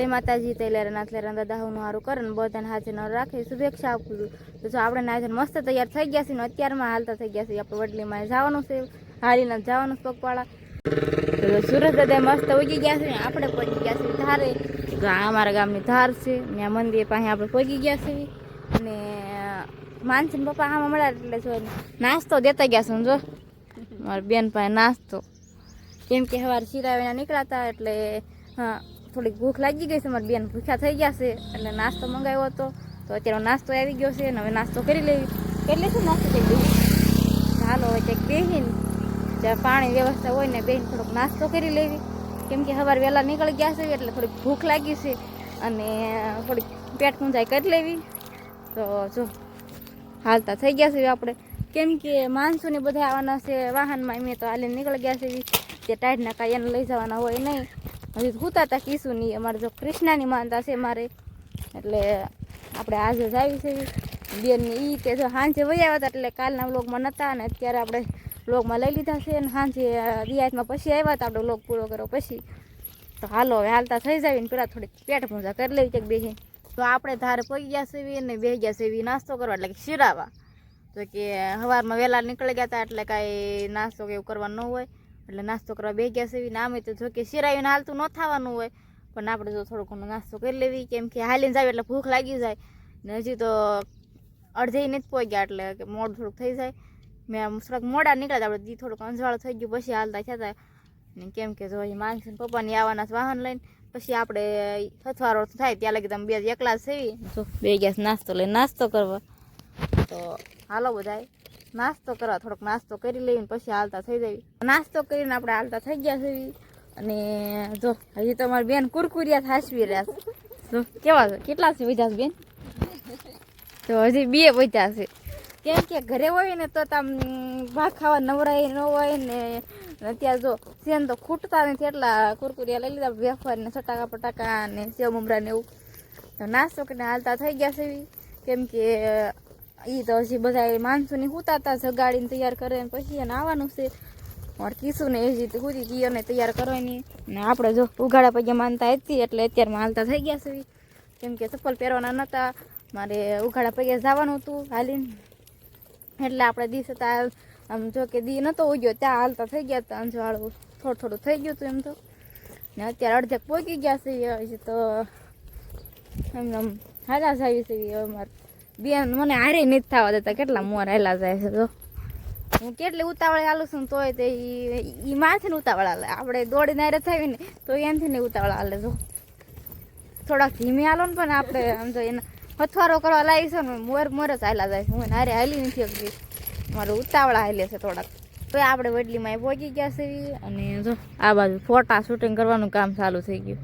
જય માતાજી તૈલેરા નાથલેરા દાદા હું સારું કરે ને બધાને હાજર રાખે, શુભેચ્છા આપું છું. તો જો આપણે નાજર મસ્ત તૈયાર થઈ ગયા છે ને અત્યારમાં હાલતા થઈ ગયા છે આપણે વડલીમાં જવાનું છે, હારીને જવાનું છે પગપાળા. સુરત દાદા મસ્ત ઉગી ગયા છે ને આપણે પહોંચી ગયા છે ધારે. અમારા ગામની ધાર છે, ત્યાં મંદિર પાસે આપણે પહોંચી ગયા છે અને માનસીન પપ્પા આમાં મળ્યા એટલે જો નાસ્તો દેતા ગયા છે જો. મારી બેન પાસે નાસ્તો. કેમ કે સવારે શિરાવીને નીકળ્યા એટલે, હા થોડીક ભૂખ લાગી ગઈ છે, મારી બેન ભૂખ્યા થઈ ગયા છે, એટલે નાસ્તો મંગાવ્યો હતો. તો અત્યારે નાસ્તો આવી ગયો છે, અને હવે નાસ્તો કરી લેવી કરી લેશું નાસ્તો થઈ ગઈ ચાલો હવે કંઈક બેસીને જ્યાં પાણી વ્યવસ્થા હોય ને બેન થોડોક નાસ્તો કરી લેવી. કેમ કે સવારે વહેલા નીકળી ગયા છે, એટલે થોડીક ભૂખ લાગી છે, અને થોડીક પેટ પૂંજાઈ કરી લેવી. તો જો, હાલતા થઈ ગયા છે આપણે. કેમ કે માણસોને બધા આવવાના છે, વાહનમાં મેં તો હાલે નીકળી ગયા છે, જે ટાઈટના કાંઈ એને લઈ જવાના હોય નહીં. હજી હુતા હતા કીશું નહીં. અમારે જો કૃષ્ણાની માનતા છે મારે. એટલે આપણે આજે જ આવી છે. બેનની ઈ કે જો સાંજે વહી આવ્યા હતા એટલે કાલના વ્લોગમાં નહોતા અને અત્યારે આપણે વ્લોગમાં લઈ લીધા છે અને સાંજે રિયાતમાં પછી આવ્યા હતા આપણે વ્લોગ પૂરો કર્યો પછી. તો હાલો, હવે હાલતા થઈ જાય ને પેલા થોડીક પેટ પૂજા કરી લેવી છે બેસી તો આપણે ધારે પગી ગયા સેવી અને બે ગયા સેવી નાસ્તો કરવા એટલે કે શિરાવા. તો કે સવારમાં વહેલા નીકળી ગયા હતા એટલે કાંઈ નાસ્તો કે એવું કરવાનું ન હોય. એટલે નાસ્તો કરવા બે ગયા સેવી ના આમે તો જો કે શિરાવીને હાલતું ન થવાનું હોય, પણ આપણે જો થોડો ઘણો નાસ્તો કરી લેવી, કેમ કે હાલીને જાય એટલે ભૂખ લાગી જાય. ને હજી તો અડધે નથી પહોંચ્યા એટલે કે મોડું થોડુંક થઈ જાય. મેં આમ થોડાક મોડા નીકળ્યા આપણે દી થોડુંક અંજવાળું થઈ ગયું, પછી હાલતા થયા ને કેમ કે જો અહીં માનસી પપ્પાની આવવાના વાહન લઈને, પછી આપણે અથવારો થાય ત્યાં લગી તમે બે એકલા જ બે ગયા નાસ્તો લઈને, નાસ્તો કરવા. તો હાલો બધાય. નાસ્તો કરવા, થોડોક નાસ્તો કરી લઈને પછી હાલતા થઈ જવી. નાસ્તો કરીને આપણે હાલતા થઈ ગયા છે અને જો, હજી તમારી બેન કુરકુરિયા થાસવી રહ્યા છે. જો, કેવા છે? કેટલા છે વધ્યા બેન? તો હજી બે વધ્યા છે. કેમ કે ઘરે હોય ને તો તમ ભાગ ખાવા નવરાય ન હોય ને અત્યારે જો સેન તો ખૂટતા નથી એટલા કુરકુરિયા લઈ લીધા, વેફર ને ચટાકા પટાકા ને સેવ મમરા ને એવું. તો નાસ્તો કરીને હાલતા થઈ ગયા છે. કેમ કે એ તો હજી બધા માણસોની હુતાતા જગાડીને તૈયાર કરે પછી એને આવવાનું છે. મારે કીશું ને હજી તો હુતી હતી અને તૈયાર કરવાની. ને આપણે જો ઉઘાડા પગે માનતા હતી એટલે અત્યારે હાલતા થઈ ગયા છે. કેમ કે ચપ્પલ પહેરવાના નહોતા મારે ઉઘાડા પગે જવાનું હતું હાલીને. એટલે આપણે દી હતા આમ જો કે દી નહોતો ઉગ્યો, ત્યાં હાલતા થઈ ગયા હતા. અંજવાળું થોડું થોડું થઈ ગયું હતું એમ તો. ને અત્યારે અડધેક પહોંચી ગયા છે. હજી તો એમ આમ હાલા આવી છે અમારે. મારે બેન, મને હારે નથી થવા દેતા. કેટલા મોર હેલા જાય છે તો હું કેટલી ઉતાવળે હાલું છું તોય તે એ માથે ઉતાવળ હાલે. આપણે દોડીને હારે થાવી ને તો એનાથી ને ઉતાવળ હાલે, જો. થોડાક ધીમે હાલો ને પણ આપણે, આમ તો એના હથવારો કરવા લાવી છે ને, મોર મોર જ હાલા જાય હું હારે હાલી નથી શકતી. મારું ઉતાવળા હાલે છે થોડાક. તો આપણે વડલીમાં પહોંચી ગયા છે અને જો, આ બાજુ ફોટા શૂટિંગ કરવાનું કામ ચાલુ થઈ ગયું.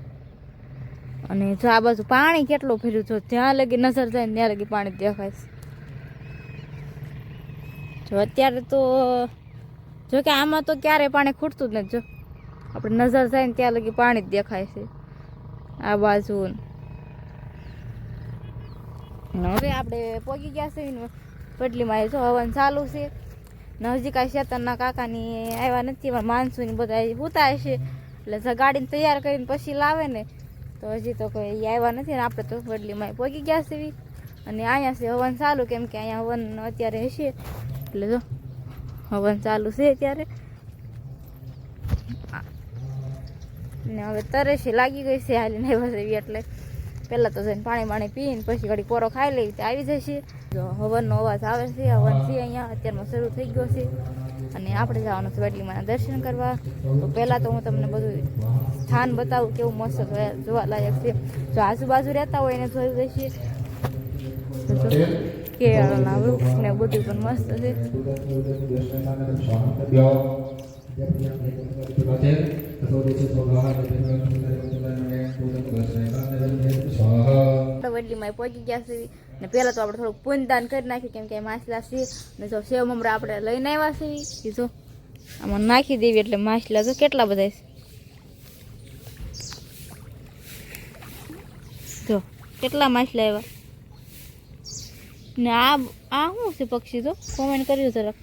અને જો આ બાજુ પાણી કેટલું ફેર્યું જો જ્યાં લગી નજર જાય ને ત્યાં લગી પાણી દેખાય છે. જો અત્યારે તો, જો કે આમાં તો ક્યારે પાણી ખૂટતું જ નથી, જો. આપણે નજર જાય ને ત્યાં લગી પાણી જ દેખાય છે, આ બાજુ. હવે આપણે પહોંચી ગયા છે પટલીમાં જો હવન ચાલુ છે. નજીક આ શેતરના કાકાની આવ્યા નથી પણ માણસોની બધા હુતા હશે એટલે ગાડીને તૈયાર કરીને પછી લાવે ને તો હજી તો કોઈ આવ્યા નથી ને આપણે તો વડલીમાં પહોંચી ગયા છે અને અહીંયા છે હવન ચાલુ, કેમ કે અહીંયા હવન અત્યારે હશે. એટલે જો, હવન ચાલુ છે અત્યારે. ને હવે તરસી લાગી ગઈ છે હાલીને આવ્યા છે એટલે પહેલાં તો જઈને પાણી પાણી પીને પછી ઘડી પોરો ખાઈ લઈ તો આવી જશે. જો હવનનો અવાજ આવે છે, હવન છે અહીંયા, અત્યારમાં શરૂ થઈ ગયો છે. અને આપણે જવાનું છે વડલીમાં દર્શન કરવા. તો પહેલાં તો હું તમને બધું સ્થાન બતાવું કેવું મસ્ત જોવા જોવાલાયક છે. જો આજુબાજુ રહેતા હોય એને જોયું જશે તો જો, કેળના વૃક્ષ ને બધું પણ મસ્ત છે. વડલીમાં પહોંચી ગયા છે. ને પહેલાં તો આપણે થોડુંક પૂનદાન કરી નાખ્યું કેમ કે માછલા છે. ને જો સેવ મમરા આપણે લઈને આવ્યા છે. એ જો, આમાં નાખી દેવી એટલે માછલા જો કેટલા બધા છે જો કેટલા માછલા આવ્યા? ને આ આ શું છે પક્ષી તો? કોમેન્ટ કરજો જરાક.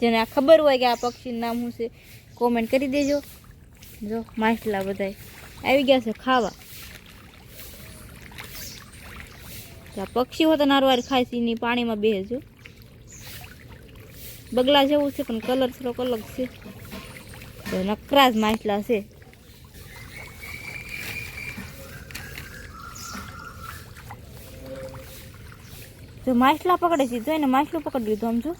જેને આ ખબર હોય કે આ પક્ષીનું નામ શું છે કોમેન્ટ કરી દેજો. જો, માછલા બધાય. આવી ગયા છે ખાવા. આ પક્ષીઓ તો નારવાર ખાય છે, એની પાણીમાં બેસજો બગલા જેવું છે, પણ કલર થોડોક અલગ છે. નકરા જ માછલા છે. જો માછલા પકડે છે જો એને માછલું પકડી લીધું આમ જો.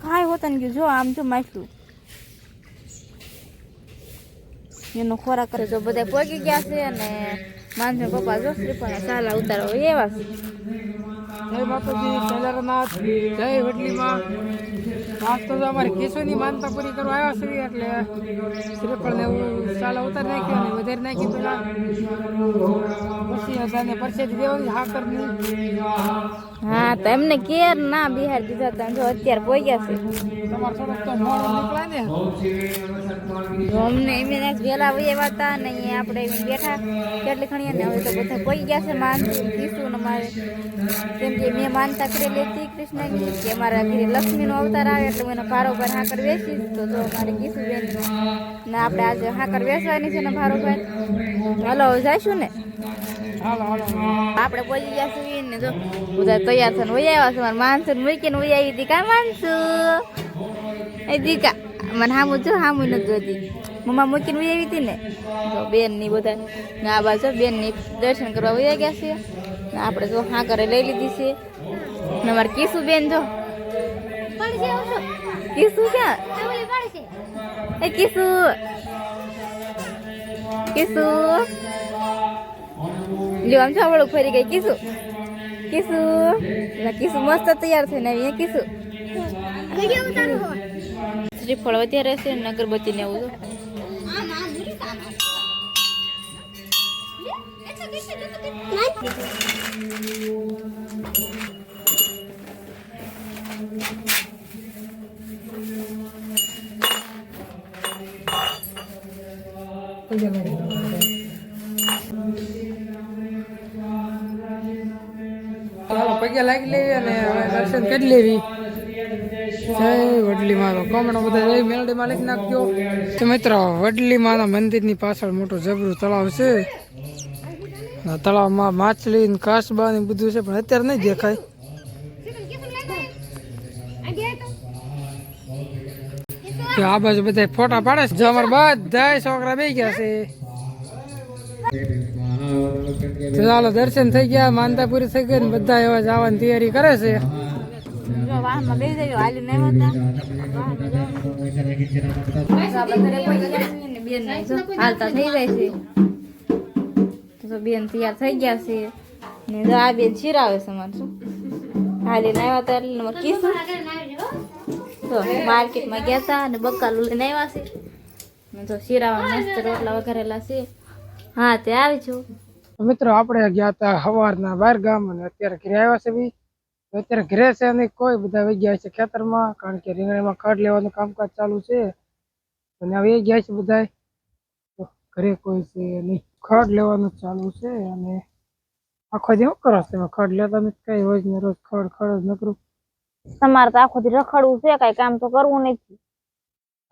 કાંઈ હોતા ને જો આમ જો માછલું. એનો ખોરાક કરે જો બધા પોગી ગયા છે અને માનસો પપ્પા જો, શ્રીફળના સાલા ઉતારો. એવા જય માતાજી કેદારનાથ જય વડલીમાં. આજ તો અમારી કેશોની માનતા પૂરી કરવા આવ્યા છીએ, એટલે શ્રીફળને એવું સાલા ઉતારી નાખ્યો અને વધારે નાખી પેલા પછી બધાને પરસેજ દેવાની હા તો એમને કેર ના બિહાર દીધા હતા જો અત્યારે પોગ્યા છે. નીકળાય ને. જો અમને એમ આજ વહેલા વયા હતા ને અહીંયા આપણે બેઠા કેટલી ખણી ને હવે તો બધા પોઈ ગયા છે માનસું કીશું ને મારે. કેમ કે મેં માનતા કરેલી હતી કૃષ્ણની કે મારા ઘરે લક્ષ્મીનો અવતાર આવે એટલે હું એના ભારો પર હાકર વેચીશ તો જો મારે કીશું બેન. ને આપણે આજે હાકર વેચવાની છે ને ભારો પર હાલો જઈશું ને? આપણે પહોંચી ગયા ને જો બધા તૈયાર થઈને વહી આવ્યા છે. મારા ને મૂકીને વહી આવી હતી. કા માનસુ? એ દીકા મને હામું જો હામું નથી જોતી મમ્મા મૂકીને વહી આવી હતી ને તો બેનની બધા ને આ બાજુ બેનની દર્શન કરવા વહી ગયા છે. ને આપણે જો હા કરે લઈ લીધી છે. ને અમારે કીસુ બેન જો. કીસુ ક્યાં? એ કીસુ કીસુ જો આમ છાવડું ફરી ગઈ. કીસુ કીસુ કીસુ મસ્ત તૈયાર થઈને આવી કીસુ શ્રીફળ અત્યારે છે ને અગરબત્તી ને એવું ચાલો, પગે લાગી લેવી અને હવે દર્શન કરી લેવી. જય વડલી મારો કોમણો બધા જય મેલડીમાં લખી નાખજો. તો મિત્રો, વડલી માના મંદિરની પાછળ મોટું જબરું તળાવ છે. તળાવમાં માછલી કાસબા ને બધું છે, પણ અત્યારે નહીં દેખાય. તો આ બાજુ બધા ફોટા પાડે છે. જો અમારા બધા છોકરા બે ગયા છે. ચાલો દર્શન થઈ ગયા માનતા પૂરી થઈ ગઈ ને બધા એવા જવાની તૈયારી કરે છે. જો તો બેન તૈયાર થઈ ગયા છે. ને આ બેન શીરાવે છે મારે શું? હાલી ને આવ્યા હતા એટલે કીધું. માર્કેટમાં ગયા હતા અને બકાલું લઈને આવ્યા છે. તો જો શિરાવા મસ્ત રોટલા વઘારેલા છે. હા, તે આવી છું. મિત્રો, આપણે ગયા હતા સવારના બાર ગામ અને અત્યારે ઘરે આવ્યા છે બી. અત્યારે ઘરે છે અને કોઈ બધા વહી ગયા છે ખેતરમાં, કારણ કે રીંગણીમાં ખડ લેવાનું કામકાજ ચાલુ છે. અને હવે ગયા છે બધા ઘરે કોઈ છે નહીં. ખડ લેવાનું ચાલુ છે અને આખો દી શું કરો છો? ખડ લેતા નથી, કઈ રોજ ને રોજ ખડ ખડ જ નકરું. તમારે તો આખો દી રખડવું છે કઈ કામ તો કરવું નથી.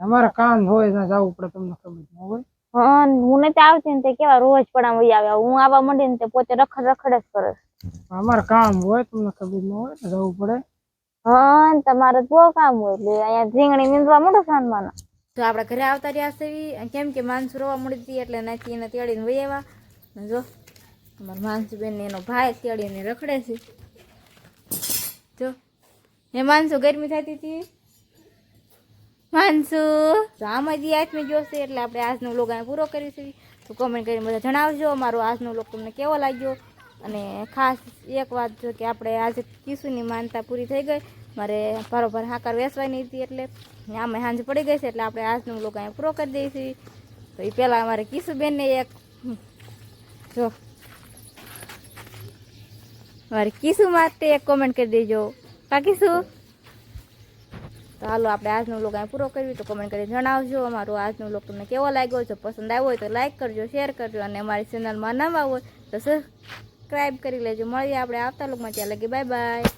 અમારા કામ હોય ને જવું પડે તમને ખબર ન હોય. હા હું નથી આવતી ને તે કેવા રોજ પડા વહી આવે. હું આવવા માંડી ને તે પોતે રખડ રખડ જ કરે. અમારે કામ હોય તમને ખબર ન હોય ને જવું પડે. હા તમારે તો બહુ કામ હોય એટલે અહીંયા રીંગણી નીંદવા મોટો સાંજમાં તો આપણે ઘરે આવતા રહ્યા છે કેમ કે માનસુ રોવા મળી હતી એટલે નાખી એને તેડીને વહી આવ્યા. જો અમારા માનસુ બેન એનો ભાઈ તેડીને રખડે છે. જો. હે માનસુ ગરમી થતી હતી. માનસુ, તો આમાં જ આત્મી જોશે એટલે આપણે આજનો લોગ અહીંયા પૂરો કરીશું તો કોમેન્ટ કરીને બધા જણાવજો, અમારો આજનો લોગ તમને કેવો લાગ્યો? અને ખાસ એક વાત જો કે આપણે આજે કિશુની માનતા પૂરી થઈ ગઈ. મારે બરોબર હાકર વેસવાની હતી એટલે આમાં સાંજ પડી ગઈ છે, એટલે આપણે આજનો લોગ અહીંયા પૂરો કરી દઈશું. તો એ પહેલાં અમારે કિશુબેનને એક, જો, મારે કિશુ માટે એક કોમેન્ટ કરી દેજો. કા શું? તો હાલો, આપણે આજનો વ્લોગ અહીં પૂરો કરવી તો કમેન્ટ કરીને જણાવજો અમારો આજનો વ્લોગ તમને કેવો લાગ્યો. જો પસંદ આવ્યો હોય તો લાઇક કરજો શેર કરજો અને અમારી ચેનલમાં નવા હોય તો સબસ્ક્રાઈબ કરી લેજો. મળીએ આપણે આવતા લોકમાં ત્યાં લગી બાય બાય